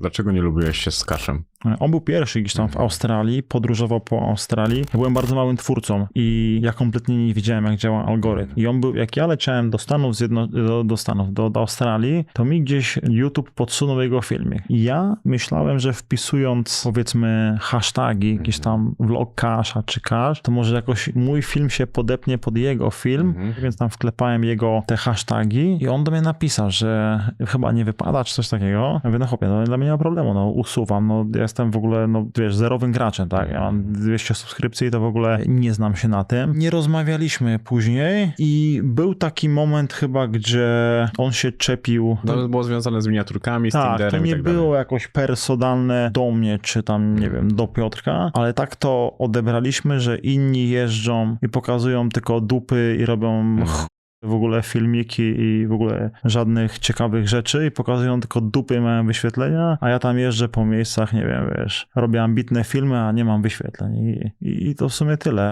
Dlaczego nie lubiłeś się z Kaszem? On był pierwszy gdzieś tam w Australii, podróżował po Australii. Ja byłem bardzo małym twórcą i ja kompletnie nie wiedziałem, jak działa algorytm. I on był, jak ja leciałem do Stanów, Zjedno do, do Stanów, do, do Australii, to mi gdzieś YouTube podsunął jego filmik. I ja myślałem, że wpisując, powiedzmy, hashtagi, jakiś tam vlog Kasha czy Kash, to może jakoś mój film się podepnie pod jego film, więc tam wklepałem jego te hashtagi i on do mnie napisał, że chyba nie wypada, czy coś takiego. Ja mówię, no chłopie, no dla mnie nie ma problemu, no usuwam, no ja jestem w ogóle, no wiesz, zerowym graczem, tak, ja mam 200 subskrypcji i to w ogóle nie znam się na tym. Nie rozmawialiśmy później i był taki moment chyba, gdzie on się czepił No, to było związane z miniaturkami, z tak, to Tinderem i nie tak dalej. było jakoś personalne do mnie, czy tam, nie wiem, do Piotrka, ale tak to odebraliśmy, że inni jeżdżą i pokazują tylko dupy i robią ch- w ogóle filmiki i w ogóle żadnych ciekawych rzeczy i pokazują tylko dupy mają wyświetlenia, a ja tam jeżdżę po miejscach, nie wiem, wiesz, robię ambitne filmy, a nie mam wyświetleń i, i, i to w sumie tyle.